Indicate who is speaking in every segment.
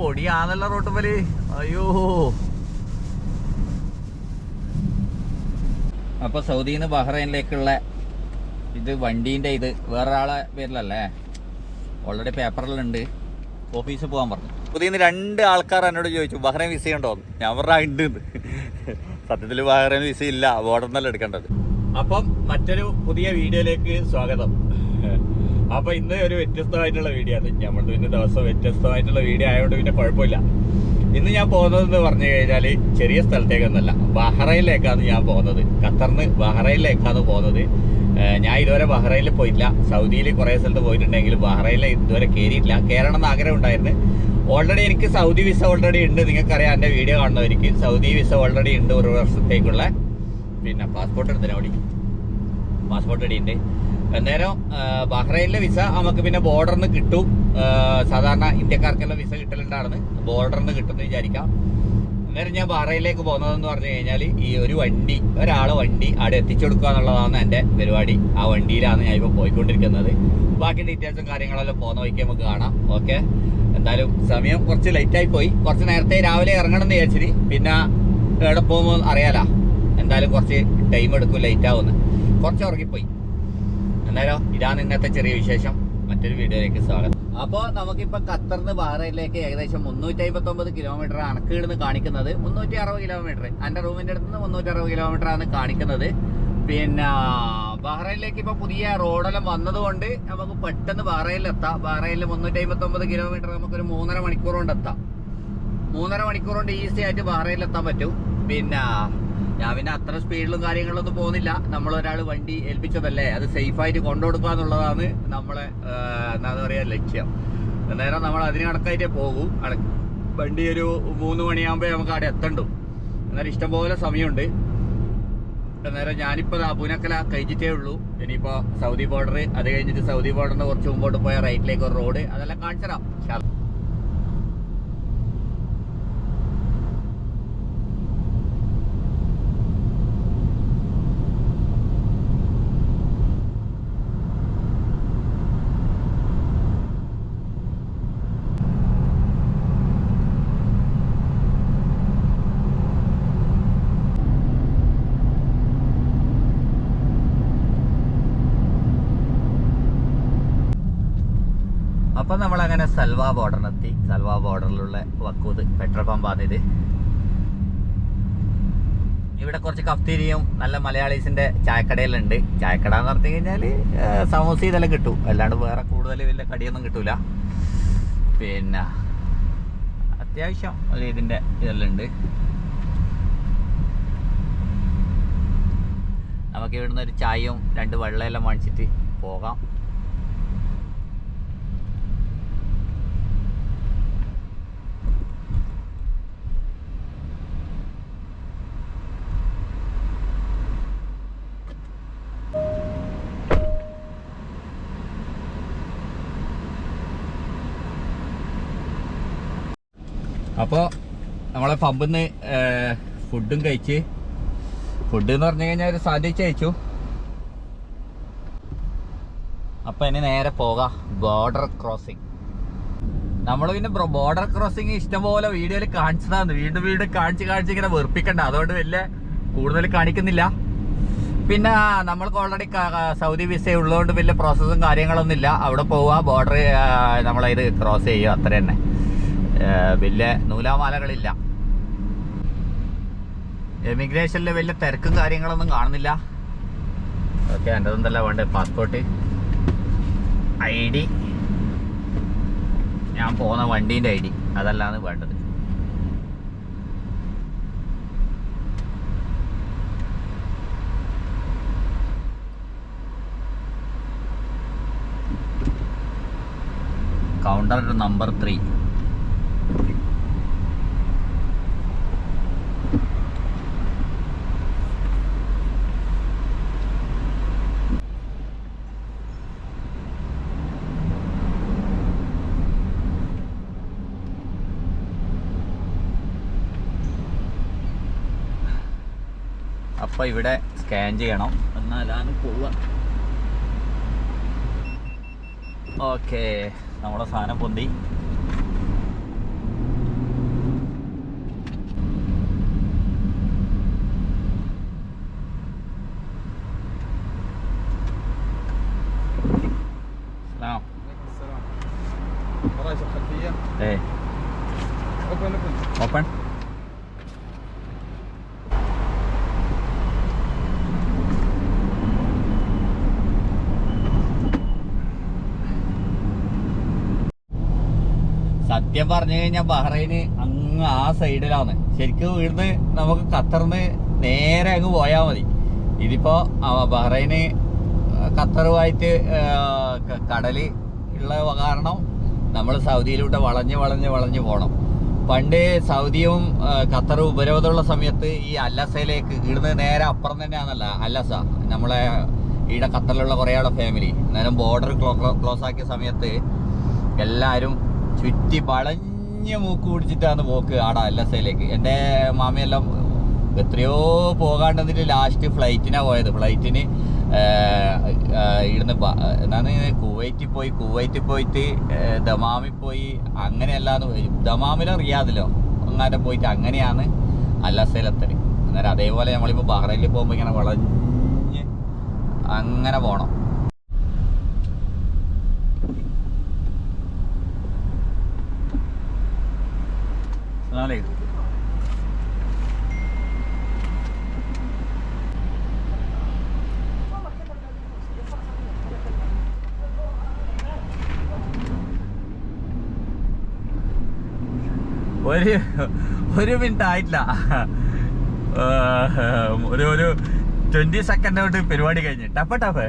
Speaker 1: പൊടിയാണല്ലോ റോട്ടുമ്പൽ അയ്യോ. അപ്പൊ സൗദിയിൽ നിന്ന് ബഹ്റൈനിലേക്കുള്ള ഇത് വണ്ടീന്റെ ഇത് വേറൊരാളെ പേരിലല്ലേ? ഓൾറെഡി പേപ്പറിലുണ്ട് ഓഫീസിൽ പോകാൻ പറഞ്ഞു. പുതിയ രണ്ട് ആൾക്കാർ എന്നോട് ചോദിച്ചു ബഹ്റൈൻ വിസ ഉണ്ടോ? ഞാൻ പറഞ്ഞ ഉണ്ട് സത്യത്തിൽ ബഹ്റൈൻ വിസ ഇല്ല ബോർഡറിനല്ല എടുക്കേണ്ടത്. അപ്പം മറ്റൊരു പുതിയ വീഡിയോയിലേക്ക് സ്വാഗതം. അപ്പൊ ഇന്ന് ഒരു വ്യത്യസ്തമായിട്ടുള്ള വീഡിയോ ആണ്. നമ്മൾ പിന്നെ ദിവസം വ്യത്യസ്തമായിട്ടുള്ള വീഡിയോ ആയതുകൊണ്ട് പിന്നെ കുഴപ്പമില്ല. ഇന്ന് ഞാൻ പോകുന്നതെന്ന് പറഞ്ഞു കഴിഞ്ഞാൽ ചെറിയ സ്ഥലത്തേക്കൊന്നല്ല ബഹ്റൈനിലേക്കാണ് ഞാൻ പോകുന്നത്. ഖത്തറിന് ബഹ്റൈനിലേക്കാണ് പോകുന്നത്. ഞാൻ ഇതുവരെ ബഹ്റൈനിൽ പോയിട്ടില്ല. സൗദിയിൽ കുറേ സ്ഥലത്ത് പോയിട്ടുണ്ടെങ്കിലും ബഹ്റൈനിൽ ഇതുവരെ കയറിയിട്ടില്ല കയറണം എന്ന് ആഗ്രഹം ഉണ്ടായിരുന്നു. ഓൾറെഡി എനിക്ക് സൗദി വിസ ഓൾറെഡി ഉണ്ട്. നിങ്ങൾക്കറിയാം എന്റെ വീഡിയോ കാണുന്നവർക്ക്. സൗദി വിസ ഓൾറെഡി ഉണ്ട് ഒരു വർഷത്തേക്കുള്ള. പിന്നെ പാസ്പോർട്ട് എടുത്തിട്ട് ഓടി പാസ്പോർട്ട് ഉണ്ട്. അന്നേരം ബഹ്റൈനിലെ വിസ നമുക്ക് പിന്നെ ബോർഡറിന് കിട്ടും. സാധാരണ ഇന്ത്യക്കാർക്കെല്ലാം വിസ കിട്ടലുണ്ടാണ് ബോർഡറിന് കിട്ടുമെന്ന് വിചാരിക്കാം. അന്നേരം ഞാൻ ബഹ്റൈനിലേക്ക് പോകുന്നതെന്ന് പറഞ്ഞു കഴിഞ്ഞാൽ ഈ ഒരു വണ്ടി ഒരാളെ വണ്ടി അവിടെ എത്തിച്ചു കൊടുക്കുക എന്നുള്ളതാണ് എന്റെ പരിപാടി. ആ വണ്ടിയിലാണ് ഞാൻ ഇപ്പോൾ പോയിക്കൊണ്ടിരിക്കുന്നത്. ബാക്കി ഡീറ്റെയിൽസും കാര്യങ്ങളെല്ലാം പോകുന്ന വഴിക്ക് നമുക്ക് കാണാം. ഓക്കെ? എന്തായാലും സമയം കുറച്ച് ലേറ്റായി പോയി. കുറച്ച് നേരത്തെ രാവിലെ ഇറങ്ങണം എന്ന് വിചാരിച്ചിട്ട് പിന്നെ എവിടെ പോകുമ്പോൾ അറിയാലോ. എന്തായാലും കുറച്ച് ടൈം എടുക്കും ലേറ്റ് ആവുമെന്ന്. കുറച്ച് ഉറങ്ങിപ്പോയി. എന്തായാലും ഇതാണ് ഇന്നത്തെ ചെറിയ വിശേഷം. മറ്റൊരു വീഡിയോയിലേക്ക് സ്വാഗതം. അപ്പോൾ നമുക്കിപ്പോ ഖത്തറിന് ബഹ്റൈനിലേക്ക് ഏകദേശം മുന്നൂറ്റി അമ്പത്തി ഒമ്പത് കിലോമീറ്റർ അണക്കീടുന്ന് കാണിക്കുന്നത്. മുന്നൂറ്റി അറുപത് കിലോമീറ്റർ എന്റെ റൂമിന്റെ അടുത്ത് നിന്ന് മുന്നൂറ്റി അറുപത് കിലോമീറ്റർ ആണ് കാണിക്കുന്നത്. പിന്നെ ബഹ്റൈനിലേക്ക് ഇപ്പൊ പുതിയ റോഡെല്ലാം വന്നതുകൊണ്ട് നമുക്ക് പെട്ടെന്ന് ബഹ്റൈനിൽ എത്താം ബഹ്റൈനിൽ മുന്നൂറ്റി അമ്പത്തി ഒമ്പത് കിലോമീറ്റർ നമുക്കൊരു മൂന്നര മണിക്കൂർ കൊണ്ട് എത്താം. മൂന്നര മണിക്കൂർ കൊണ്ട് ഈസി ആയിട്ട് ബഹ്റൈനിൽ എത്താൻ പറ്റും. പിന്നെ ഞാൻ പിന്നെ അത്ര സ്പീഡിലും കാര്യങ്ങളൊന്നും പോകുന്നില്ല. നമ്മൾ ഒരാൾ വണ്ടി ഏൽപ്പിച്ചതല്ലേ? അത് സേഫായിട്ട് കൊണ്ടുകൊടുക്കുക എന്നുള്ളതാണ് നമ്മളെ എന്താ പറയുക ലക്ഷ്യം. അന്നേരം നമ്മൾ അതിന് കണക്കായിട്ടേ പോകും. വണ്ടി ഒരു മൂന്ന് മണിയാകുമ്പോൾ നമുക്ക് അവിടെ എത്തണ്ടു. അന്നേരം ഇഷ്ടംപോലെ സമയമുണ്ട്. അന്നേരം ഞാനിപ്പോൾ അബുനക്കല കഴിച്ചിട്ടേ ഉള്ളൂ. ഇനിയിപ്പോൾ സൗദി ബോർഡർ അത് കഴിഞ്ഞിട്ട് സൗദി ബോർഡറിന് കുറച്ച് മുമ്പോട്ട് പോയ റൈറ്റിലേക്ക് ഒരു റോഡ്. അതെല്ലാം കാണിച്ചുതരാം അപ്പൊ നമ്മൾ അങ്ങനെ സൽവ ബോർഡറിനെത്തി. സൽവ ബോർഡറിലുള്ള വക്കൂത് പെട്രോൾ പമ്പാണ് ഇത് ഇവിടെ കുറച്ച് കഫ്തീരിയും നല്ല മലയാളീസിന്റെ ചായക്കടയിലുണ്ട്. ചായക്കട എന്ന് പറഞ്ഞു കഴിഞ്ഞാൽ സമൂസ ഇതെല്ലാം കിട്ടും. അല്ലാണ്ട് വേറെ കൂടുതൽ വലിയ കടിയൊന്നും കിട്ടൂല. പിന്നെ അത്യാവശ്യം ഒരു ഇതിന്റെ ഇതെല്ലാം ഉണ്ട്. നമുക്ക് ഇവിടുന്ന് ഒരു ചായയും രണ്ട് വെള്ളമെല്ലാം വാങ്ങിച്ചിട്ട് പോകാം അപ്പോൾ നമ്മളെ പമ്പിൽ നിന്ന് ഫുഡും കഴിച്ച്. ഫുഡ് എന്ന് പറഞ്ഞു കഴിഞ്ഞാൽ ഒരു സാൻഡ്വിച്ച് കഴിച്ചു അപ്പൊ ഇനി നേരെ പോകാം. ബോർഡർ ക്രോസിംഗ് നമ്മൾ പിന്നെ ബോർഡർ ക്രോസിങ് ഇഷ്ടംപോലെ വീഡിയോയിൽ കാണിച്ചതാണ്. വീണ്ടും വീണ്ടും കാണിച്ച് കാണിച്ച് ഇങ്ങനെ വെറുപ്പിക്കണ്ട. അതുകൊണ്ട് വലിയ കൂടുതൽ കാണിക്കുന്നില്ല. പിന്നെ നമ്മൾക്ക് ഓൾറെഡി സൗദി വിസ ഉള്ളതുകൊണ്ട് വലിയ പ്രോസസ്സും കാര്യങ്ങളൊന്നും ഇല്ല. അവിടെ പോവുക ബോർഡർ നമ്മളത് ക്രോസ് ചെയ്യുക. അത്ര തന്നെ വലിയ നൂലാമാലകളില്ല. എമിഗ്രേഷനിൽ വലിയ തിരക്കും കാര്യങ്ങളൊന്നും കാണുന്നില്ല. ഓക്കെ എന്റെ എന്തല്ല വേണ്ടത് പാസ്പോർട്ട് ഐ ഡി ഞാൻ പോകുന്ന വണ്ടീന്റെ ഐ ഡി അതല്ലാണ് വേണ്ടത്. കൗണ്ടർ നമ്പർ ത്രീ അപ്പോൾ ഇവിടെ സ്കാൻ ചെയ്യണം. എന്നാലാണ് പോവുക ഓക്കേ നമ്മുടെ സാധനം പൊന്തി. പറഞ്ഞു കഴിഞ്ഞാൽ ബഹ്റൈന് അങ്ങ് ആ സൈഡിലാണ്. ശരിക്കും ഇവിടുന്ന് നമുക്ക് ഖത്തറിന്ന് നേരെ അങ്ങ് പോയാൽ മതി. ഇതിപ്പോ ബഹ്റൈൻ ബഹ്റൈന് ഖത്തറുമായിട്ട് കടൽ ഉള്ള കാരണം നമ്മൾ സൗദിയിലൂടെ വളഞ്ഞ് വളഞ്ഞ് വളഞ്ഞ് പോകണം പണ്ട് സൗദിയും ഖത്തറും ഉപരോധമുള്ള സമയത്ത് ഈ അല്ലസയിലേക്ക് ഇവിടുന്ന് നേരെ അപ്പുറം തന്നെയാണല്ല അല്ലസ നമ്മളെ ഈടെ ഖത്തറിലുള്ള കുറേ ആളെ ഫാമിലി അന്നേരം ബോർഡർ ക്ലോസ് ആക്കിയ സമയത്ത് എല്ലാവരും ചുറ്റി വളഞ്ഞ മൂക്ക് പിടിച്ചിട്ടാണ് പോക്ക് ആടാ എല്ലാ അല്ലസയിലേക്ക് എന്റെ മാമയെല്ലാം എത്രയോ പോകാണ്ടെന്നിട്ട് ലാസ്റ്റ് ഫ്ലൈറ്റിനാണ് പോയത്. ഫ്ലൈറ്റിന് ഇവിടുന്ന് എന്നാണ് കുവൈറ്റിൽ പോയി കുവൈറ്റിൽ പോയിട്ട് ദമാമിൽ പോയി അങ്ങനെയല്ലാന്ന് ദമാമിലോ റിയാദിലോ അങ്ങനെ പോയിട്ട് അങ്ങനെയാണ് അല്ലസയിലെത്തൽ അന്നേരം അതേപോലെ നമ്മളിപ്പോൾ ബഹ്റൈനിൽ പോകുമ്പോൾ ഇങ്ങനെ വളഞ്ഞ് അങ്ങനെ പോകണം ഒരു ഒരു മിനിറ്റ് ആയിട്ടില്ല. ഒരു ഒരു ട്വന്റി സെക്കൻഡ് കൊണ്ട് പരിപാടി കഴിഞ്ഞ്. ടപ്പ ടപ്പ്.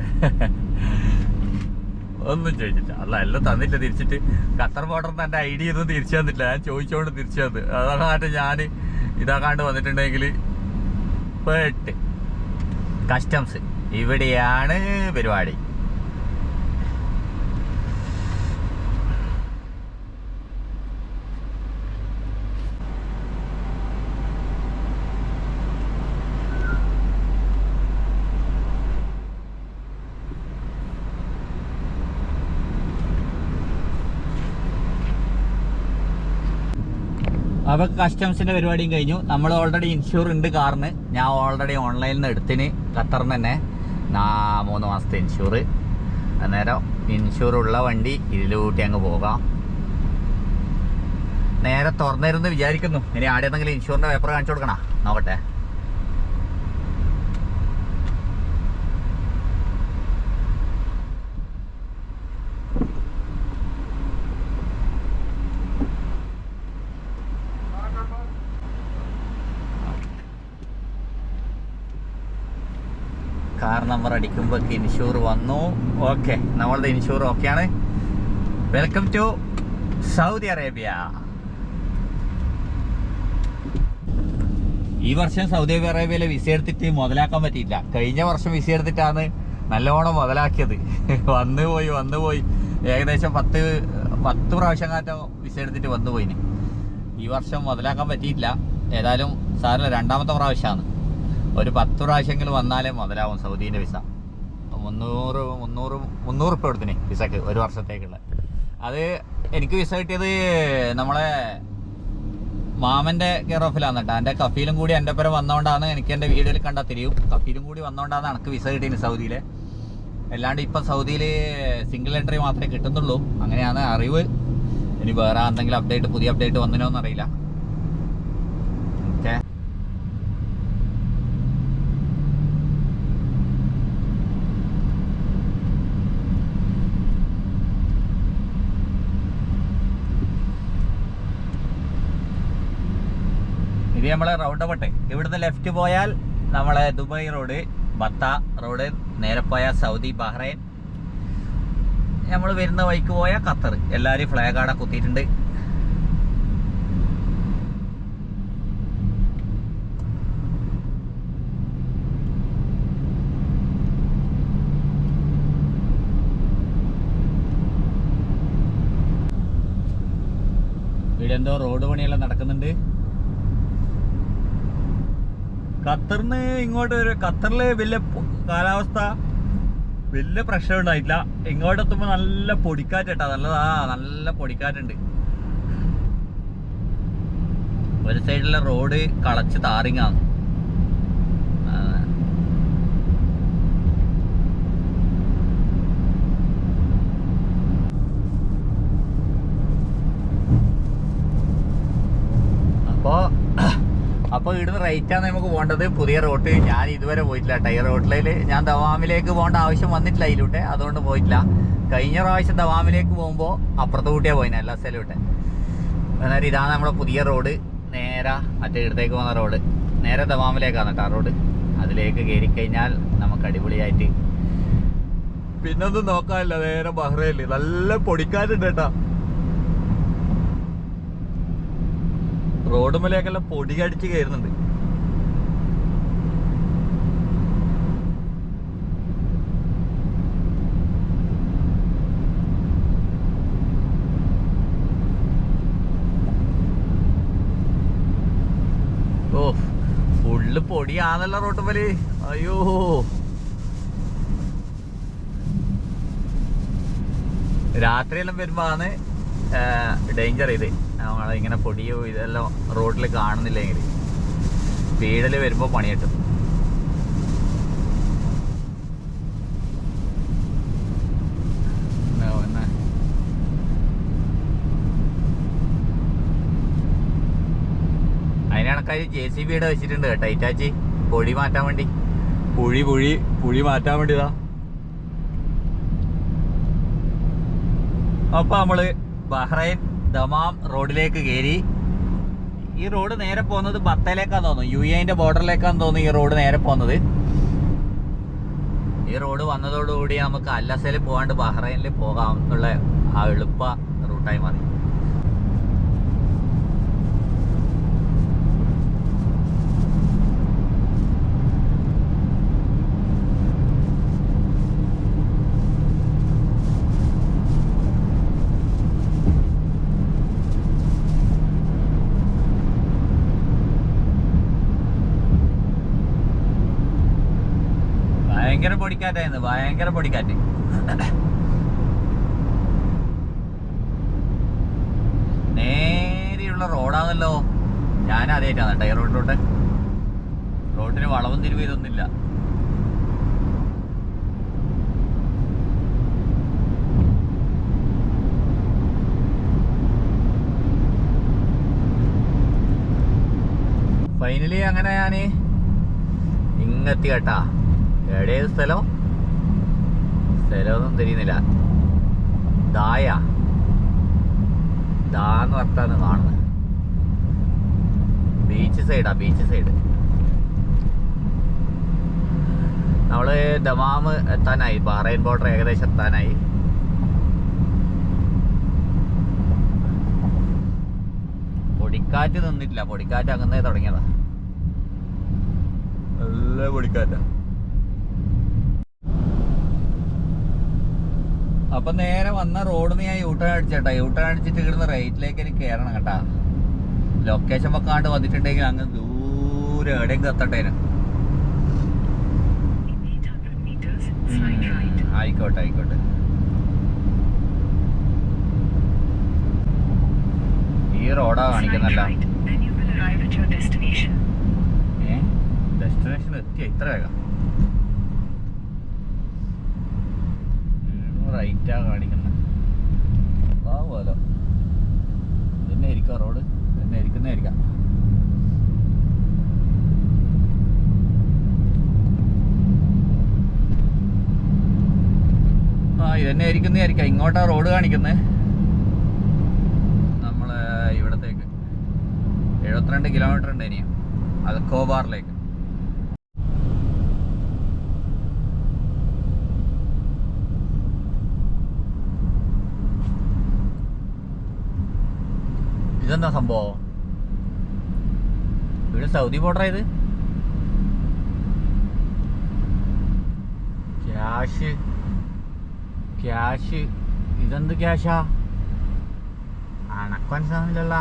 Speaker 1: ഒന്നും ചോദിച്ചില്ല അല്ല എല്ലാം തന്നില്ല തിരിച്ചിട്ട്. ഖത്തർ ബോർഡറിന് എന്റെ ഐ ഡി ഒന്നും തിരിച്ചു തന്നില്ല ഞാൻ ചോദിച്ചോണ്ട് തിരിച്ചു തന്നു. അതാകാണ്ട് ഞാൻ ഇതാകാണ്ട് വന്നിട്ടുണ്ടെങ്കിൽ പേട്ട്. കസ്റ്റംസ്. ഇവിടെയാണ് പരിപാടി. അപ്പൊ കസ്റ്റംസിന്റെ പരിപാടിയും കഴിഞ്ഞു. നമ്മൾ ഓൾറെഡി ഇൻഷുർ ഉണ്ട് കാറിന്. ഞാൻ ഓൾറെഡി ഓൺലൈനിൽ നിന്ന് എടുത്തിന്. ഖത്തറിന് തന്നെ. നാ- മൂന്ന് മാസത്തെ ഇൻഷുർ അന്നേരം ഇൻഷുർ ഉള്ള വണ്ടി ഇതിലൂട്ടി അങ്ങ് പോകാം. നേരെ തുറന്നിരുന്ന് വിചാരിക്കുന്നു. ഇനി ആടെ എന്തെങ്കിലും ഇൻഷുറിന്റെ പേപ്പർ കാണിച്ചു കൊടുക്കണ? നോക്കട്ടെ. നമ്പർ അടിക്കുമ്പോൾ ഇൻഷൂർ വന്നു. ഓക്കെ നമ്മളുടെ ഇൻഷൂർ ഓക്കെയാണ് വെൽക്കം ടു സൗദി അറേബ്യ ഈ വർഷം സൗദി അറേബ്യയിലെ വിസ എടുത്തിട്ട് മുതലാക്കാൻ പറ്റിയില്ല. കഴിഞ്ഞ വർഷം വിസ എടുത്തിട്ടാണ് നല്ലോണം മുതലാക്കിയത്. വന്നു പോയി വന്നു പോയി. ഏകദേശം പത്ത് പത്ത് പ്രാവശ്യം കാറ്റോ വിസ എടുത്തിട്ട് വന്നു പോയിന്. ഈ വർഷം മുതലാക്കാൻ പറ്റിയില്ല. ഏതായാലും സാറിന് രണ്ടാമത്തെ പ്രാവശ്യമാണ്. ഒരു പത്ത് പ്രാവശ്യമെങ്കിലും വന്നാലേ മുതലാവും സൗദീന്റെ വിസ. മുന്നൂറ് മുന്നൂറ് മുന്നൂറ് ഉറുപ്പ് കൊടുത്തിന് വിസക്ക് ഒരു വർഷത്തേക്കുള്ള. അത് എനിക്ക് വിസ കിട്ടിയത് നമ്മളെ മാമന്റെ കെയർ ഓഫിലാണ് കേട്ടോ. എന്റെ കഫീലും കൂടി എന്റെ പേരെ വന്നോണ്ടാണ് എനിക്ക് എന്റെ വീഡിയോയിൽ കണ്ടാൽ തിരിയും. കഫീലും കൂടി വന്നോണ്ടാണ് എനിക്ക് വിസ കിട്ടിയത് സൗദിയിലെ. അല്ലാണ്ട് ഇപ്പം സൗദിയിൽ സിംഗിൾ എൻട്രി മാത്രമേ കിട്ടുന്നുള്ളൂ. അങ്ങനെയാണ് അറിവ്. ഇനി വേറെ എന്തെങ്കിലും അപ്ഡേറ്റ് പുതിയ അപ്ഡേറ്റ് വന്നിനോ എന്നറിയില്ല ഓക്കെ ഇത് നമ്മളെ റൗണ്ട് അബട്ടെ ഇവിടുന്ന് ലെഫ്റ്റ് പോയാൽ നമ്മളെ ദുബായ് റോഡ് ബത്ത റോഡ് നേരെ പോയാൽ സൗദി ബഹ്റൈൻ. നമ്മൾ വരുന്ന വഴിക്ക് പോയാൽ ഖത്തർ. എല്ലാവരും ഫ്ലാഗ് അവിടെ കുത്തിയിട്ടുണ്ട്. എന്തോ റോഡ് പണിയെല്ലാം നടക്കുന്നുണ്ട്. ഖത്തറിന് ഇങ്ങോട്ട് ഒരു ഖത്തറിലെ വലിയ കാലാവസ്ഥ വലിയ പ്രഷർ ഉണ്ടായിട്ടില്ല. ഇങ്ങോട്ട് എത്തുമ്പോൾ നല്ല പൊടിക്കാറ്റ് നല്ലതാ നല്ല പൊടിക്കാറ്റുണ്ട്. ഒരു സൈഡിലെ റോഡ് കളച്ച് താറിങ്ങാണ് ആ. അപ്പൊ ഇവിടുന്ന് റൈറ്റാണ് നമുക്ക് പോകേണ്ടത് പുതിയ റോട്ട് ഞാൻ ഇതുവരെ പോയിട്ടില്ല ടയർ റോട്ടിൽ ഞാൻ ദവാമിലേക്ക് പോകേണ്ട ആവശ്യം വന്നിട്ടില്ല അതിലൂട്ടെ അതുകൊണ്ട് പോയിട്ടില്ല. കഴിഞ്ഞ പ്രാവശ്യം ദവാമിലേക്ക് പോകുമ്പോൾ അപ്പുറത്ത് കൂട്ടിയാ പോയിന് എല്ലാ സ്ഥലവും അന്നേരം ഇതാണ് നമ്മുടെ പുതിയ റോഡ് നേരെ മറ്റേ ഇടത്തേക്ക് പോകുന്ന റോഡ് നേരെ ദവാമിലേക്കാണ് കേട്ടോ റോഡ് അതിലേക്ക് കയറി കഴിഞ്ഞാൽ നമുക്ക് അടിപൊളിയായിട്ട് പിന്നൊന്നും നോക്കാനില്ല. നേരെ ബഹ്റയിൽ നല്ല പൊടിക്കാറ്റുണ്ട് കേട്ടാ റോഡ് മലയൊക്കെ പൊടി അടിച്ച് കയറുന്നുണ്ട്. പൊടിയാണല്ലോ റോട്ട് മേൽ. അയ്യോ. രാത്രിയെല്ലാം വരുമ്പോ ആണ് ഡേഞ്ചർ ഇത്. ഇങ്ങനെ പൊടിയോ ഇതെല്ലാം റോഡിൽ കാണുന്നില്ലെങ്കിൽ സ്പീഡിൽ വരുമ്പോൾ പണി കിട്ടും. ജെ സി ബിയുടെ വെച്ചിട്ടുണ്ട് കേട്ടോ ഇറ്റാച്ചി. പൊടി മാറ്റാൻ വേണ്ടി. പുഴി പുഴി പുഴി മാറ്റാൻ വേണ്ടിതാ അപ്പൊ നമ്മൾ ബഹ്റൈൻ ദമാം റോഡിലേക്ക് കയറി ഈ റോഡ് നേരെ പോകുന്നത് ബത്തയിലേക്കാന്ന് തോന്നുന്നു. യു എന്റെ ബോർഡറിലേക്കാന്ന് തോന്നുന്നു ഈ റോഡ് നേരെ പോകുന്നത്. ഈ റോഡ് വന്നതോടുകൂടി നമുക്ക് അല്ലസയിൽ പോകാണ്ട് ബഹ്റൈനിൽ പോകാം എന്നുള്ള ആ എളുപ്പ റൂട്ടായി മാറി ഭയങ്കര പൊടിക്കാറ്റായിരുന്നു ഭയങ്കര പൊടിക്കാറ്റ്. നേരെയുള്ള റോഡാണല്ലോ. ഞാൻ അതേറ്റാണ് ടയർ റോഡിലോട്ട്? റോഡിന് വളവും തിരിവ് ഇതൊന്നുമില്ല. ഫൈനലി അങ്ങനെ ഞാൻ ഇങ്ങെത്തി കേട്ടാ. എവിടെയത് സ്ഥലം? സ്ഥലമൊന്നും തിരിയുന്നില്ല. ദായ. ദാന്ന് പറഞ്ഞാണ് കാണുന്നത്. ബീച്ച് സൈഡാ ബീച്ച് സൈഡ് നമ്മൾ ദമാമ് എത്താനായി. ബഹ്റൈൻ ബോർഡർ ഏകദേശം എത്താനായി. പൊടിക്കാറ്റ് നിന്നിട്ടില്ല. പൊടിക്കാറ്റ് അങ്ങനെ തുടങ്ങിയതാ. നല്ല പൊടിക്കാറ്റാ. അപ്പൊ നേരെ വന്ന റോഡിന് ഞാൻ യൂട്ടേൺ അടിച്ചേട്ടാ യൂട്ടേൺ അടിച്ചിട്ട് ഇവിടുന്ന് റൈറ്റിലേക്ക് എനിക്ക് കയറണം കേട്ടാ. ലൊക്കേഷൻ വെക്കാണ്ട് വന്നിട്ടുണ്ടെങ്കിൽ അങ്ങ് ദൂരെ എവിടെയും കത്തട്ടേന് ആയിക്കോട്ടെ ആയിക്കോട്ടെ. ഈ റോഡാ കാണിക്കുന്നല്ല. ഡെസ്റ്റിനേഷൻ എത്തിയ ഇത്ര വേഗം. റൈറ്റാ കാണിക്കുന്നത് പോലെ ഇതന്നെ ആയിരിക്കാം റോഡ്. ഇതന്നെ ആയിരിക്കുന്നതായിരിക്കാം ആ ഇതന്നെ ആയിരിക്കുന്നതായിരിക്കാം ഇങ്ങോട്ടാ റോഡ് കാണിക്കുന്നത് നമ്മൾ ഇവിടത്തേക്ക്. എഴുപത്തിരണ്ട് കിലോമീറ്റർ ഉണ്ട് ഇനിയും. അൽക്കോബാറിലേക്ക് ഇതെന്താ സംഭവം? ഇവിടെ സൗദി ബോർഡർ ഇത്? ക്യാഷ് ക്യാഷ് ഇതെന്ത് ക്യാഷാ അണക്ക് മനസ്സിലാവുന്നില്ലല്ല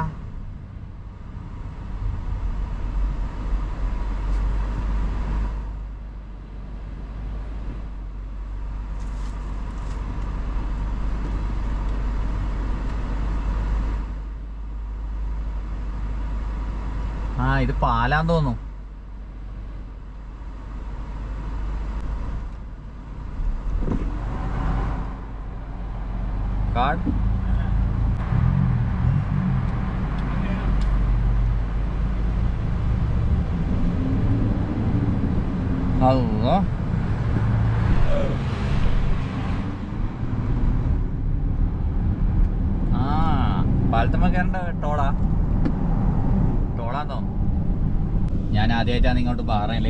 Speaker 1: ആ ഇത് പാലാന്ന് തോന്നുന്നു. കാർഡ് അല്ലോ ആ പാലത്തമ്മക്കാരന്റെ ടോളാ ടോളാന്നോ ഞാൻ ആദ്യമായിട്ടാണ്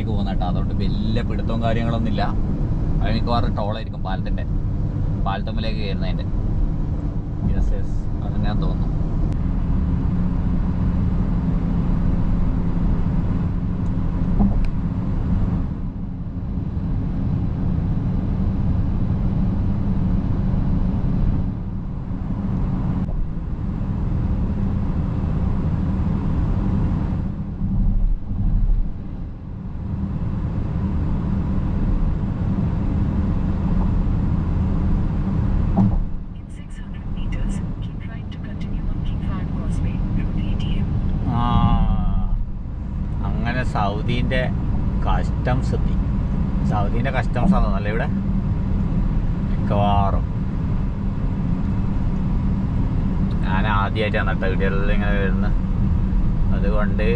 Speaker 1: ഇങ്ങോട്ട് പോകുന്ന കേട്ടോ. അതുകൊണ്ട് വലിയ പിടുത്തവും കാര്യങ്ങളൊന്നുമില്ല. അത് മിക്കവാറും ടോളായിരിക്കും പാലത്തിന്റെ പാലത്തമ്മിലേക്ക് കയറുന്നതിന്റെ യെസ് യെസ് അങ്ങനെ തോന്നുന്നു
Speaker 2: In 600 meters, keep right to continue on King Fahd Causeway, Route 88.
Speaker 1: ആ അങ്ങനെ സൗദീന്റെ കസ്റ്റംസ് എത്തി സൗദീന്റെ കസ്റ്റംസ് ആണോ അല്ലേ ഇവിടെ മിക്കവാറും ഞാൻ ആദ്യമായിട്ടാണ് കേട്ടോ വീഡിയോയിൽ ഇങ്ങനെ വരുന്നത്. അതുകൊണ്ട്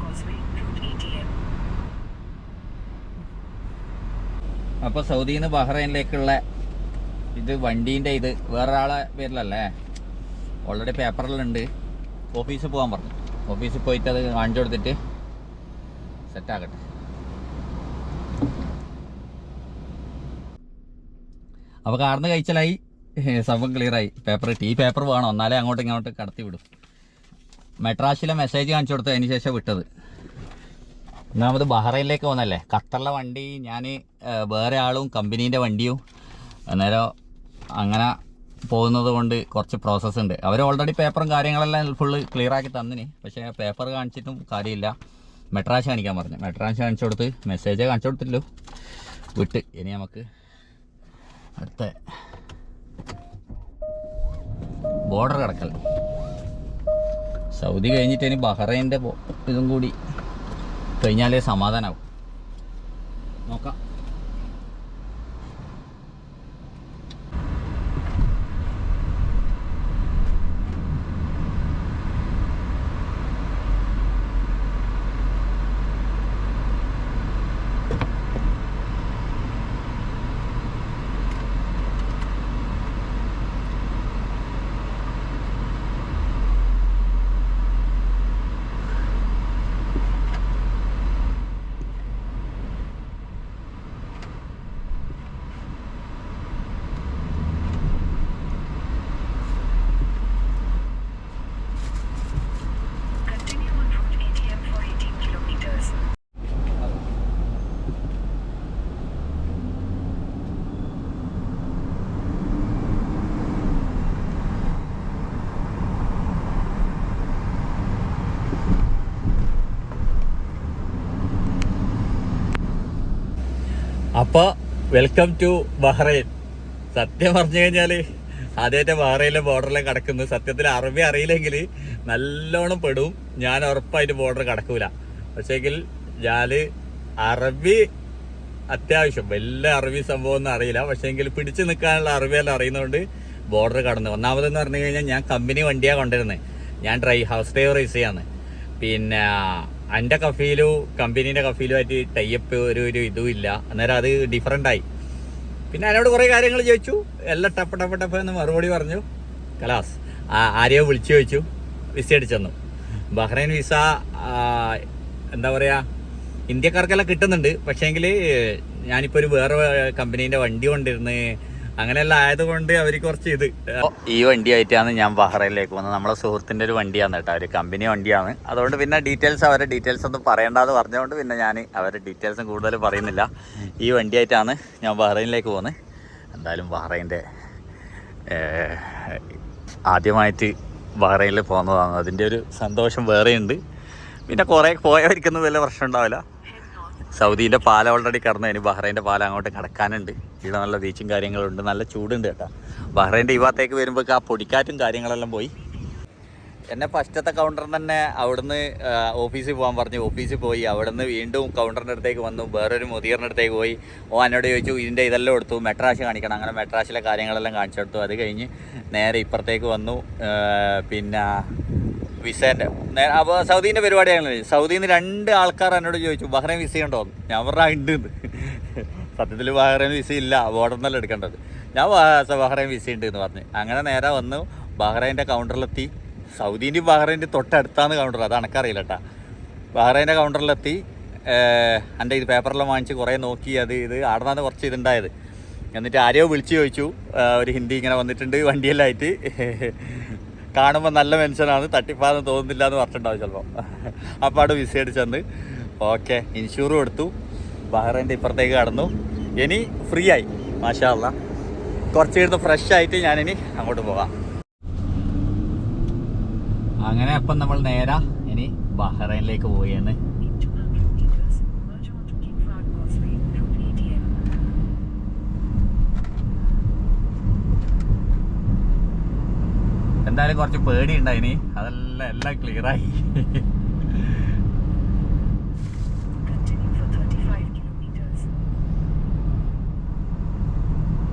Speaker 2: Causeway, Route 88.
Speaker 1: അപ്പോൾ സൗദിയിൽ നിന്ന് ബഹ്റൈനിലേക്കുള്ള ഇത് വണ്ടീന്റെ ഇത് വേറൊരാളെ പേരിലല്ലേ? ഓൾറെഡി പേപ്പറിലുണ്ട് ഓഫീസിൽ പോകാൻ പറഞ്ഞു. ഓഫീസിൽ പോയിട്ട് അത് കാണിച്ചു കൊടുത്തിട്ട് സെറ്റാക്കട്ടെ അപ്പോൾ കാർന്ന് കഴിച്ചാലായി. സംഭവം ക്ലിയറായി. പേപ്പർ ടീ പേപ്പർ വേണം. എന്നാലേ അങ്ങോട്ട് ഇങ്ങോട്ട് കടത്തി വിടും. മെട്രാസിലെ മെസ്സേജ് കാണിച്ചു കൊടുത്തു അതിന് ശേഷം വിട്ടത്. ഒന്നാമത് ബഹ്റൈനിലേക്ക് പോകുന്നല്ലേ ഖത്തറിലെ വണ്ടി ഞാൻ വേറെ ആളും കമ്പനീന്റെ വണ്ടിയും അന്നേരം അങ്ങനെ പോകുന്നത് കൊണ്ട് കുറച്ച് പ്രോസസ്സ് ഉണ്ട്. അവർ ഓൾറെഡി പേപ്പറും കാര്യങ്ങളെല്ലാം ഫുള്ള് ക്ലിയറാക്കി തന്നിന്. പക്ഷേ പേപ്പർ കാണിച്ചിട്ടും കാര്യമില്ല. മെട്രാശ് കാണിക്കാൻ പറഞ്ഞു. മെട്രാശ് കാണിച്ചു കൊടുത്ത് മെസ്സേജ് കാണിച്ചു കൊടുത്തില്ലോ വിട്ട്. ഇനി നമുക്ക് അടുത്ത ബോർഡർ കിടക്കൽ. സൗദി കഴിഞ്ഞിട്ട് ഇനി ബഹ്റൈന്റെ ഇതും കൂടി കഴിഞ്ഞാലേ സമാധാനമാകും നോക്കാം. വെൽക്കം ടു ബഹ്റൈൻ സത്യം പറഞ്ഞു കഴിഞ്ഞാൽ ആദ്യമായിട്ട് ബഹ്റൈനിലെ ബോർഡറിലെ കിടക്കുന്നത്. സത്യത്തിൽ അറബി അറിയില്ലെങ്കിൽ നല്ലോണം പെടും. ഞാൻ ഉറപ്പായിട്ട് ബോർഡർ കിടക്കൂല. പക്ഷേങ്കിൽ ഞാൻ അറബി അത്യാവശ്യം. വലിയ അറബി സംഭവം ഒന്നും അറിയില്ല. പക്ഷേങ്കിൽ പിടിച്ചു നിൽക്കാനുള്ള അറബിയെല്ലാം അറിയുന്നതുകൊണ്ട് ബോർഡർ കടന്നു. ഒന്നാമതെന്ന് പറഞ്ഞു കഴിഞ്ഞാൽ ഞാൻ കമ്പനി വണ്ടിയാണ് കൊണ്ടിരുന്നത് ഞാൻ ഡ്രൈ ഹൗസ് ഡ്രൈവർ ചെയ്യാന്ന് പിന്നെ എന്റെ കഫീലും കമ്പനീന്റെ കഫീലുമായിട്ട് ടൈപ്പ് ഒരു ഒരു ഇതും ഇല്ല അന്നേരം അത് ഡിഫറെന്റ് ആയി. പിന്നെ എന്നോട് കുറേ കാര്യങ്ങൾ ചോദിച്ചു. എല്ലാം ടപ്പ് ടപ്പ് ടപ്പ് എന്ന് മറുപടി പറഞ്ഞു. കലാസ് ആരെയോ വിളിച്ചു ചോദിച്ചു. വിസ അടിച്ചു തന്നു ബഹ്റൈൻ വിസ എന്താ പറയുക ഇന്ത്യക്കാർക്കെല്ലാം കിട്ടുന്നുണ്ട്. പക്ഷേങ്കിൽ ഞാനിപ്പോൾ ഒരു വേറെ കമ്പനീന്റെ വണ്ടി കൊണ്ടിരുന്ന് അങ്ങനെയെല്ലാം ആയതുകൊണ്ട് അവർ കുറച്ച് ഇത്. ഈ വണ്ടി വണ്ടിയായിട്ടാണ് ഞാൻ ബഹ്റൈനിലേക്ക് വന്നത് നമ്മളെ സുഹൃത്തിന്റെ ഒരു വണ്ടിയാണ് കേട്ടോ. ഒരു കമ്പനി വണ്ടിയാണ്. അതുകൊണ്ട് പിന്നെ ഡീറ്റെയിൽസ് അവരുടെ ഡീറ്റെയിൽസ് ഒന്നും പറയേണ്ടത് പറഞ്ഞുകൊണ്ട് പിന്നെ ഞാൻ അവരുടെ ഡീറ്റെയിൽസും കൂടുതൽ പറയുന്നില്ല. ഈ വണ്ടിയായിട്ടാണ് ഞാൻ ബഹ്റൈനിലേക്ക് പോകുന്നത്. എന്തായാലും ബഹ്റൈന്റെ ആദ്യമായിട്ട് ബഹ്റൈനിൽ പോകുന്നതാണ്. അതിന്റെ ഒരു സന്തോഷം വേറെയുണ്ട്. പിന്നെ കുറേ പോയവർക്കൊന്നും വലിയ പ്രശ്നം ഉണ്ടാവില്ല. സൗദീന്റെ പാലം ഓൾറെഡി കടന്നു. ഇനി ബഹ്റൈന്റെ പാലം അങ്ങോട്ട് കടക്കാനുണ്ട്. ഇവിടെ നല്ല ബീച്ചും കാര്യങ്ങളുണ്ട്. നല്ല ചൂടുണ്ട് കേട്ടോ. ബഹ്റൈന്റെ ഈ ഭാഗത്തേക്ക് വരുമ്പോൾ ആ പൊടിക്കാറ്റും കാര്യങ്ങളെല്ലാം പോയി. എന്നെ ഫസ്റ്റത്തെ കൗണ്ടറിൽ തന്നെ അവിടുന്ന് ഓഫീസിൽ പോകാൻ പറഞ്ഞു. ഓഫീസിൽ പോയി. അവിടുന്ന് വീണ്ടും കൗണ്ടറിന്റെ അടുത്തേക്ക് വന്നു. വേറൊരു മുതിയറിന്റെ അടുത്തേക്ക് പോയി. ഓ എന്നോട് ചോദിച്ചു ഇതിന്റെ ഇതെല്ലാം എടുത്തു. മെട്രാഷ് കാണിക്കണം. അങ്ങനെ മെട്രാഷിലെ കാര്യങ്ങളെല്ലാം കാണിച്ചെടുത്തു അത് കഴിഞ്ഞ് നേരെ ഇപ്പുറത്തേക്ക് വന്നു. പിന്നെ വിസേന്റെ. അപ്പോൾ സൗദീന്റെ പരിപാടിയാണ് സൗദിയിൽ നിന്ന് രണ്ട് ആൾക്കാർ എന്നോട് ചോദിച്ചു ബഹ്റൈൻ വിസ ഉണ്ടോ? ഞാൻ പറഞ്ഞാൽ ഉണ്ട് സത്യത്തിൽ ബഹ്റൈൻ വിസ ഇല്ല ബോർഡർ നിന്നല്ല എടുക്കേണ്ടത്. ഞാൻ ബഹ്റൈൻ വിസ ഉണ്ട് എന്ന് പറഞ്ഞു. അങ്ങനെ നേരെ വന്ന് ബഹ്റൈന്റെ കൗണ്ടറിലെത്തി. സൗദീന്റെ ബഹ്റൈന്റെ തൊട്ടടുത്താണ് കൗണ്ടർ അത് അനക്കറിയില്ല കേട്ടോ. ബഹ്റൈന്റെ കൗണ്ടറിലെത്തി എന്റെ ഇത് പേപ്പറെല്ലാം വാങ്ങിച്ച് കുറേ നോക്കി അത് ഇത് ആടുന്നാണ് കുറച്ച് ഇതുണ്ടായത്. എന്നിട്ട് ആരെയോ വിളിച്ച് ചോദിച്ചു ഒരു ഹിന്ദി ഇങ്ങനെ വന്നിട്ടുണ്ട് വണ്ടിയെല്ലാം ആയിട്ട്. കാണുമ്പോൾ നല്ല മനുഷ്യനാണ് തട്ടിപ്പാന്ന് തോന്നുന്നില്ല എന്ന് പറഞ്ഞിട്ടുണ്ടാവും ചിലപ്പോൾ അപ്പോൾ അവിടെ വിസ അടിച്ചെന്ന് ഓക്കെ ഇൻഷൂറും എടുത്തു ബഹ്റൈന്റെ ഇപ്പുറത്തേക്ക് കടന്നു. ഇനി ഫ്രീ ആയി മാഷാ അല്ല കുറച്ച് കഴിഞ്ഞ് ഫ്രഷ് ആയിട്ട് ഞാനിനി അങ്ങോട്ട് പോകാം അങ്ങനെ അപ്പം നമ്മൾ നേരെ ഇനി ബഹ്റൈനിലേക്ക് പോയെന്ന് എന്തായാലും കുറച്ച് പേടി ഉണ്ടായിനി അതെല്ലാം എല്ലാം ക്ലിയറായി
Speaker 2: Continue for 35 kilometers.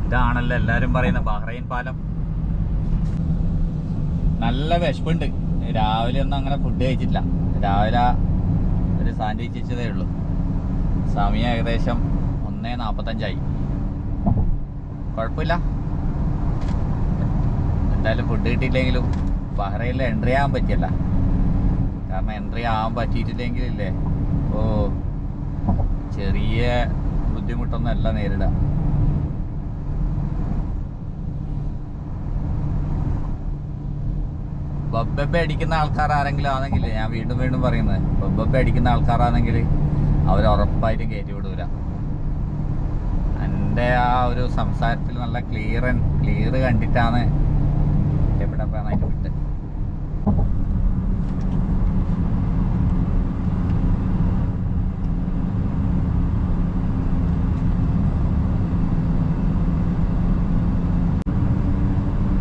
Speaker 1: ഇതാണല്ലോ എല്ലാരും പറയുന്ന ബഹ്റൈൻ പാലം. നല്ല വിശപ്പുണ്ട്. രാവിലെ ഒന്നും അങ്ങനെ ഫുഡ് കഴിച്ചിട്ടില്ല. രാവിലെ ഒരു സാൻഡ്വിച്ച് വെച്ചതേ ഉള്ളൂ. സമയം ഏകദേശം ഒന്നേ നാൽപ്പത്തഞ്ചായി കുഴപ്പമില്ല. എന്തായാലും ഫുഡ് കിട്ടിയില്ലെങ്കിലും ബഹ്റൈനിൽ എൻട്രി ആകാൻ പറ്റിയല്ല. കാരണം എൻട്രി ആകാൻ പറ്റിയിട്ടില്ലെങ്കിലില്ലേ? ഓ ചെറിയ ബുദ്ധിമുട്ടൊന്നും അല്ല ബബ്ബപ്പ ബബ്ബെ അടിക്കുന്ന ആൾക്കാർ ആരെങ്കിലും ആണെങ്കിൽ ഞാൻ വീണ്ടും വീണ്ടും പറയുന്നത് ബബ്ബപ്പ അടിക്കുന്ന ആൾക്കാരാണെങ്കിൽ അവർ ഉറപ്പായിട്ടും കയറ്റി വിടൂല. എന്റെ ആ ഒരു സംസാരത്തിൽ നല്ല ക്ലിയർ ക്ലിയർ കണ്ടിട്ടാണ്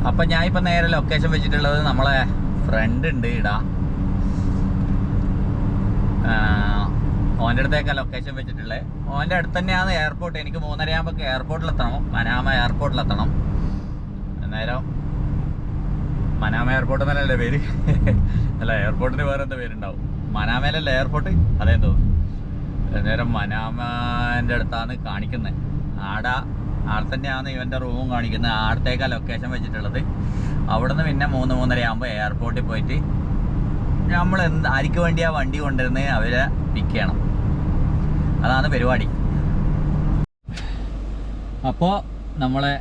Speaker 1: അപ്പൊ ഞാൻ ഇപ്പൊ നേരെ ലൊക്കേഷൻ വെച്ചിട്ടുള്ളത് നമ്മളെ ഫ്രണ്ട് ഉണ്ട് ഇടാ. ഓന്റെ അടുത്തേക്കാണ് ലൊക്കേഷൻ വെച്ചിട്ടുള്ളത് ഓന്റെ അടുത്ത് തന്നെയാണ് എയർപോർട്ട് എനിക്ക് മൂന്നര ആകുമ്പോൾ എയർപോർട്ടിൽ എത്തണം മനാമ എയർപോർട്ടിലെത്തണം അന്നേരം മനാമ എയർപോർട്ട് എന്നല്ലേ പേര്? അല്ല എയർപോർട്ടിന് വേറെ എന്താ പേരുണ്ടാവും? മനാമയിലല്ല എയർപോർട്ട് അതേ തോന്നുന്നു അന്നേരം മനാമന്റെ അടുത്താണ് കാണിക്കുന്നത് ആടെ ആടെ തന്നെയാണ് ഇവന്റെ റൂമും കാണിക്കുന്നത് ആടത്തേക്കാ ലൊക്കേഷൻ വെച്ചിട്ടുള്ളത്. അവിടുന്ന് പിന്നെ മൂന്ന് മൂന്നര ആകുമ്പോൾ എയർപോർട്ടിൽ പോയിട്ട് നമ്മൾ എന്ത് ആർക്ക് വേണ്ടിയാ വണ്ടി കൊണ്ടുവരുന്നത് അവരെ പിക്ക് ചെയ്യണം. അതാണ് പരിപാടി. അപ്പോൾ നമ്മളെ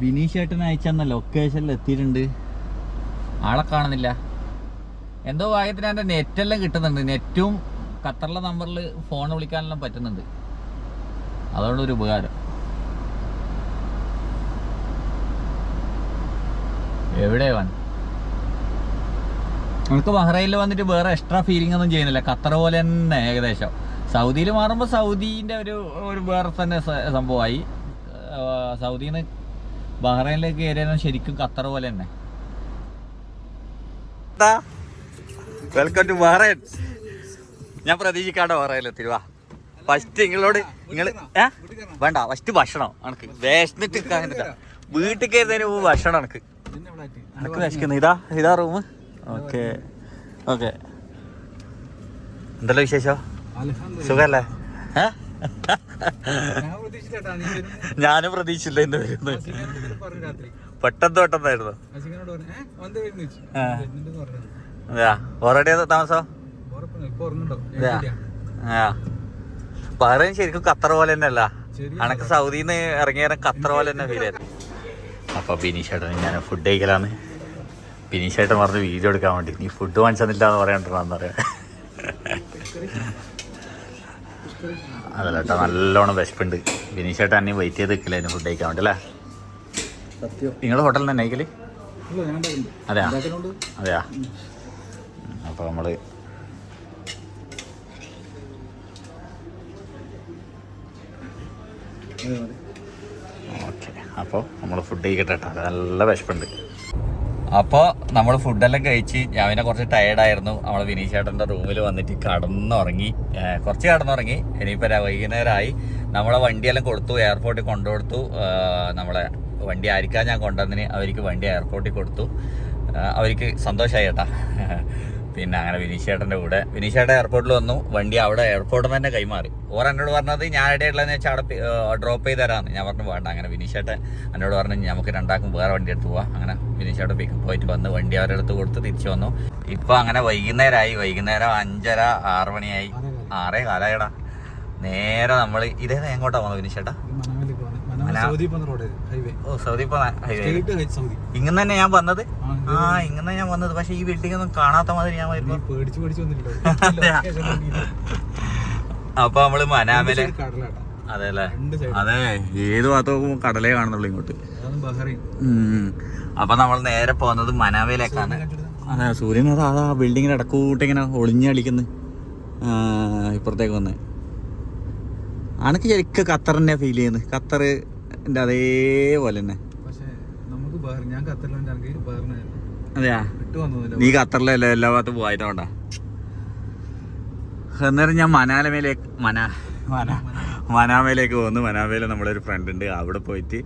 Speaker 1: ബിനീഷ് ഏട്ടൻ അയച്ചെന്ന ലൊക്കേഷനിൽ എത്തിയിട്ടുണ്ട്. ആളെ കാണുന്നില്ല. എന്തോ ഭാഗ്യത്തിന് എന്റെ നെറ്റെല്ലാം കിട്ടുന്നുണ്ട്. നെറ്റും ഖത്തറിലെ നമ്പറിൽ ഫോൺ വിളിക്കാനെല്ലാം പറ്റുന്നുണ്ട്. അതുകൊണ്ടൊരു ഉപകാരം. എവിടെ വൻ നമുക്ക് ബഹ്റൈനിൽ വന്നിട്ട് വേറെ എക്സ്ട്രാ ഫീലിംഗ് ഒന്നും ചെയ്യുന്നില്ല. ഖത്തർ പോലെ തന്നെ ഏകദേശം. സൗദിയിൽ മാറുമ്പോൾ സൗദീന്റെ ഒരു ഒരു വേറെ തന്നെ സംഭവമായി. സൗദിയിൽ നിന്ന് ബഹ്റൈനിലേക്ക് കയറിയാലും ശരിക്കും ഖത്തർ പോലെ തന്നെ. വെൽക്കം ടു ബഹ്റൈൻ ഞാൻ പ്രതീക്ഷിക്കാണ്ട് ബഹ്റൈനിലെത്തി വാ. ഫസ്റ്റ് നിങ്ങളോട് നിങ്ങൾ വേണ്ട ഫസ്റ്റ് ഭക്ഷണം വിശന്നിട്ട് നിൽക്കാനില്ല വീട്ടിൽ കയറുന്നതിന് മുമ്പ് ഭക്ഷണം അനക്ക്. അനക്ക് വിശക്കുന്നു. ഇതാ ഇതാ റൂം ഓക്കെ. ഓക്കെ. എന്തല്ലോ വിശേഷം? സുഖല്ലേ? ഏ? ഞാനും പ്രതീക്ഷിച്ചില്ല ഇന്ന് വരുന്നു പെട്ടെന്ന് പെട്ടെന്നായിരുന്നു. ഓൾറെഡി താമസം? ബഹ്റൈൻ ശരിക്കും ഖത്തർ പോലെ തന്നെ അല്ല അനക്ക് സൗദിന്ന് ഇറങ്ങിയ ഖത്തർ പോലെ തന്നെ ഫീൽ ആയിരുന്നു. അപ്പൊ ബിനീഷേട്ടൻ ഞാൻ ഫുഡ് കഴിക്കലാന്ന്. ബിനീഷേട്ടൻ പറഞ്ഞ് വീഡിയോ എടുക്കാൻ വേണ്ടി. നീ ഫുഡ് വാങ്ങിച്ചെന്നില്ല എന്ന് പറയണ്ടെന്ന് പറയാം അതല്ല കേട്ടോ നല്ലോണം വിശപ്പുണ്ട്. വിനീഷേട്ട അന്നെ വെയിറ്റ് ചെയ്ത് നിൽക്കില്ല അതിന് ഫുഡ് കഴിക്കാൻ വേണ്ടി അല്ലേ
Speaker 3: നിങ്ങൾ
Speaker 1: നിങ്ങളുടെ ഹോട്ടലിൽ തന്നെ
Speaker 3: ഉണ്ടാക്കുന്നുണ്ട്.
Speaker 1: അതെയാ? അതെയാ? അപ്പോൾ നമ്മൾ. ഓക്കെ അപ്പോൾ നമ്മൾ ഫുഡ് കഴിക്കട്ടെ കേട്ടോ. നല്ല വിശപ്പുണ്ട്. അപ്പോൾ നമ്മൾ ഫുഡെല്ലാം കഴിച്ച് ഞാൻ പിന്നെ കുറച്ച് ടയർഡായിരുന്നു നമ്മളെ വിനീഷ് ചേട്ടന്റെ റൂമിൽ വന്നിട്ട് കടന്നുറങ്ങി. കുറച്ച് കടന്നുറങ്ങി. ഇനിയിപ്പോൾ വൈകുന്നേരമായി നമ്മളെ വണ്ടിയെല്ലാം കൊടുത്തു എയർപോർട്ടിൽ കൊണ്ടുകൊടുത്തു. നമ്മളെ വണ്ടി ആയിരിക്കാൻ ഞാൻ കൊണ്ടുവന്നതിന് അവർക്ക് വണ്ടി എയർപോർട്ടിൽ കൊടുത്തു. അവർക്ക് സന്തോഷമായി കേട്ടാ. പിന്നെ അങ്ങനെ വിനീഷേട്ടന്റെ കൂടെ. വിനീഷേട്ടൻ എയർപോർട്ടിൽ വന്നു. വണ്ടി അവിടെ എയർപോർട്ടിൽ തന്നെ കൈമാറി. ഓർ എന്നോട് പറഞ്ഞത് ഞാൻ ഇടയുള്ളതെന്ന് വെച്ചാൽ അവിടെ ഡ്രോപ്പ് ചെയ്ത് തരാമെന്ന് ഞാൻ പറഞ്ഞു വേണ്ട അങ്ങനെ വിനീഷേട്ടൻ എന്നോട് പറഞ്ഞു നമുക്ക് രണ്ടാക്കും വേറെ വണ്ടി എടുത്ത് പോവാം. അങ്ങനെ വിനീഷേട്ടൻ പിക്കപ്പ് പോയിട്ട് വന്ന് വണ്ടി അവരുടെ അടുത്ത് കൊടുത്ത് തിരിച്ചു വന്നു. ഇപ്പൊ അങ്ങനെ വൈകുന്നേരമായി വൈകുന്നേരം അഞ്ചര ആറ് മണിയായി. ആറേ കാലായടാ. നേരെ നമ്മൾ ഇതേ എങ്ങോട്ടാ പോകുന്നത് ചേട്ടാ? ഓ സൗദി ഇങ്ങനെ തന്നെ ഞാൻ വന്നത്?
Speaker 3: ആ,
Speaker 1: ഇങ്ങനെ ഞാൻ വന്നത്. പക്ഷെ ഈ ബിൽഡിംഗ് ഒന്നും കാണാത്ത മാതിരി ഞാൻ
Speaker 3: വരുന്നു.
Speaker 1: വരുമ്പോ
Speaker 3: പേടിച്ച് പേടിച്ച് വന്നിട്ടുണ്ടോ
Speaker 1: അതെയാ. അപ്പൊ
Speaker 3: നമ്മൾ മനാമല അതെല്ലേ.
Speaker 1: അതെ അല്ലേ അതെ ഏത് ഭാഗത്ത് നോക്കുമ്പോ കടലേ കാണുന്നുള്ളൂ ഇങ്ങോട്ട്. അപ്പൊ നമ്മൾ നേരെ പോകുന്നത് മനാമയിലേക്കാണ് അതെ സൂര്യൻ അതാ ബിൽഡിങ്ങിന്റെ ബിൽഡിങ്ങിന് ഇടക്കൂട്ട് ഇങ്ങനെ ഒളിഞ്ഞ് ഇപ്പുറത്തേക്ക് വന്ന്. അനക്ക് ശരിക്കും തന്നെയാ ഫീൽ ചെയ്യുന്നത്. ഖത്തർ എന്റെ അതേപോലെ തന്നെ. അതെയാ? നീ ഖത്തറിലല്ലേ എല്ലാ ഭാഗത്തും പോയതുകൊണ്ടാ അന്നേരം ഞാൻ മനാലമയിലേക്ക് മന മന മനാമയിലേക്ക് പോകുന്നു മനാമയിൽ നമ്മുടെ ഒരു ഫ്രണ്ട് ഉണ്ട്. അവിടെ പോയിട്ട്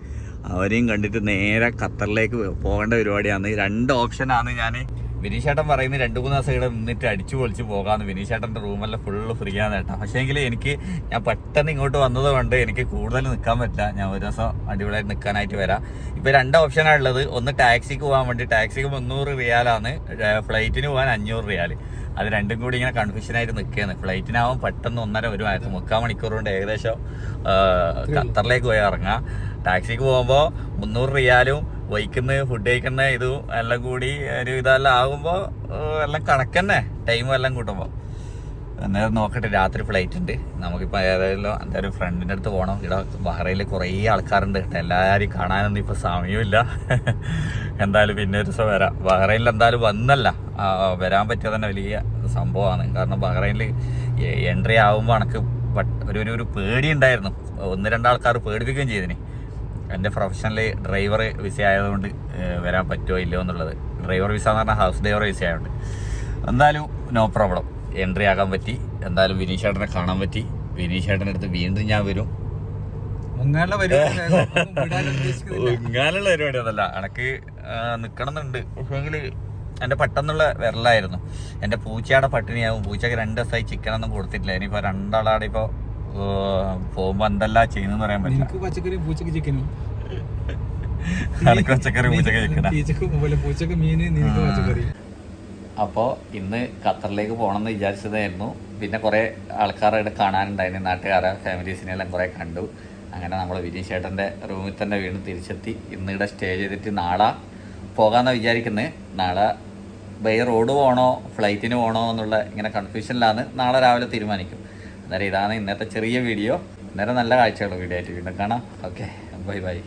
Speaker 1: അവരെയും കണ്ടിട്ട് നേരെ ഖത്തറിലേക്ക് പോകേണ്ട പരിപാടിയാണ് രണ്ട് ഓപ്ഷനാണ് ഞാൻ വിനീഷേട്ടൻ പറയുന്ന രണ്ട് മൂന്ന് ദിവസം ഇവിടെ നിന്നിട്ട് അടിച്ചു പൊളിച്ച് പോകാമെന്ന് വിനീഷേട്ടന്റെ റൂമെല്ലാം ഫുള്ള് ഫ്രീ ആണ് കേട്ടോ. പക്ഷേങ്കിൽ എനിക്ക് ഞാൻ പെട്ടെന്ന് ഇങ്ങോട്ട് വന്നത് കൊണ്ട് എനിക്ക് കൂടുതൽ നിൽക്കാൻ പറ്റില്ല. ഞാൻ ഒരു ദിവസം അടിപൊളിയായിട്ട് നിൽക്കാനായിട്ട് വരാം. ഇപ്പോൾ രണ്ട് ഓപ്ഷനാണ് ഉള്ളത്. ഒന്ന് ടാക്സിക്ക് പോകാൻ വേണ്ടി. ടാക്സിക്ക് മുന്നൂറ് റിയാലാണ്. ഫ്ലൈറ്റിന് പോകാൻ അഞ്ഞൂറ് റിയാൽ അത് രണ്ടും കൂടി ഇങ്ങനെ കൺഫ്യൂഷനായിട്ട് നിൽക്കുകയാണ് ഫ്ലൈറ്റിനാവും പെട്ടെന്ന് ഒന്നര ഒരു മുക്കാൽ മണിക്കൂർ കൊണ്ട് ഏകദേശം ഖത്തറിലേക്ക് പോയി ഇറങ്ങാം. ടാക്സിക്ക് പോകുമ്പോൾ മുന്നൂറ് റിയാലും വൈക്കുന്ന ഫുഡ് കഴിക്കുന്ന ഇതും എല്ലാം കൂടി ഒരു ഇതെല്ലാം ആകുമ്പോൾ എല്ലാം കണക്കന്നെ. ടൈമും എല്ലാം കൂട്ടുമ്പോൾ അന്നേരം നോക്കട്ടെ രാത്രി ഫ്ലൈറ്റ് ഉണ്ട്. നമുക്കിപ്പോൾ ഏതായാലും എന്തായാലും ഒരു ഫ്രണ്ടിന്റെ അടുത്ത് പോകണം ഇവിടെ ബഹ്റയിൽ കുറേ ആൾക്കാരുണ്ട് കേട്ടോ. എല്ലാവരും കാണാനൊന്നും ഇപ്പോൾ സമയമില്ല. എന്തായാലും പിന്നെ ഒരു ദിവസം വരാം. ബഹ്റൈനിൽ എന്തായാലും വന്നല്ല. വരാൻ പറ്റിയ തന്നെ വലിയ സംഭവമാണ്. കാരണം ബഹ്റൈനിൽ എൻട്രി ആകുമ്പോൾ എനിക്ക് ഒരു ഒരു- പേടി ഉണ്ടായിരുന്നു ഒന്ന് രണ്ടാൾക്കാർ പേടിപ്പിക്കുകയും ചെയ്തിന്. എന്റെ പ്രൊഫഷണലി ഡ്രൈവർ വിസ ആയതുകൊണ്ട് വരാൻ പറ്റുമോ ഇല്ലയോ എന്നുള്ളത്. ഡ്രൈവർ വിസ എന്ന് പറഞ്ഞാൽ ഹൗസ് ഡ്രൈവർ വിസ ആയതുകൊണ്ട്. എന്തായാലും നോ പ്രോബ്ലം. എൻട്രി ആകാൻ പറ്റി. എന്തായാലും വിനീഷ് ചേട്ടനെ കാണാൻ പറ്റി. വിനീഷ് ചേട്ടന്റെ അടുത്ത് വീണ്ടും ഞാൻ വരും. ഉങ്ങാനുള്ള പരിപാടി അതല്ല എനക്ക് നിൽക്കണമെന്നുണ്ട് പക്ഷേങ്കിൽ എന്റെ പെട്ടെന്നുള്ള വിരലായിരുന്നു. എന്റെ പൂച്ചയുടെ പട്ടിണിയാവും. പൂച്ചയ്ക്ക് രണ്ട് ദിവസമായി ചിക്കനൊന്നും കൊടുത്തിട്ടില്ല. ഇനിയിപ്പോൾ രണ്ടാളാടെ ഇപ്പോൾ പോകുമ്പോൾ എന്തല്ല ചെയ്യുന്നതെന്ന് പറയാൻ പറ്റില്ല.
Speaker 3: എനിക്ക് പച്ചക്കറി പൂച്ചക്ക് ചിക്കനും
Speaker 1: എനക്ക് പച്ചക്കറി പൂച്ചക്ക് ചിക്കനാ
Speaker 3: പൂച്ചക്ക് പൂച്ചക്ക് മീന് നിനക്ക് പച്ചക്കറി.
Speaker 1: അപ്പോൾ ഇന്ന് ഖത്തറിലേക്ക് പോകണമെന്ന് വിചാരിച്ചതായിരുന്നു. പിന്നെ കുറേ ആൾക്കാരുടെ കാണാനുണ്ടായിരുന്നു. നാട്ടുകാരെ ഫാമിലീസിനെല്ലാം കുറേ കണ്ടു. അങ്ങനെ നമ്മൾ വിനീഷ് ചേട്ടന്റെ റൂമിൽ തന്നെ വീണ്ടും തിരിച്ചെത്തി. ഇന്ന് ഇവിടെ സ്റ്റേ ചെയ്തിട്ട് നാളെ പോകാമെന്നാണ് വിചാരിക്കുന്നത് നാളെ ബൈ റോഡ് പോകണോ ഫ്ലൈറ്റിന് പോകണോ എന്നുള്ള ഇങ്ങനെ കൺഫ്യൂഷനിലാണ് നാളെ രാവിലെ തീരുമാനിക്കും. അന്നേരം ഇതാണ് ഇന്നത്തെ ചെറിയ വീഡിയോ. അന്നേരം നല്ല കാഴ്ചയുള്ള വീഡിയോ ആയിട്ട് വീണ്ടും കാണാം. Okay bye bye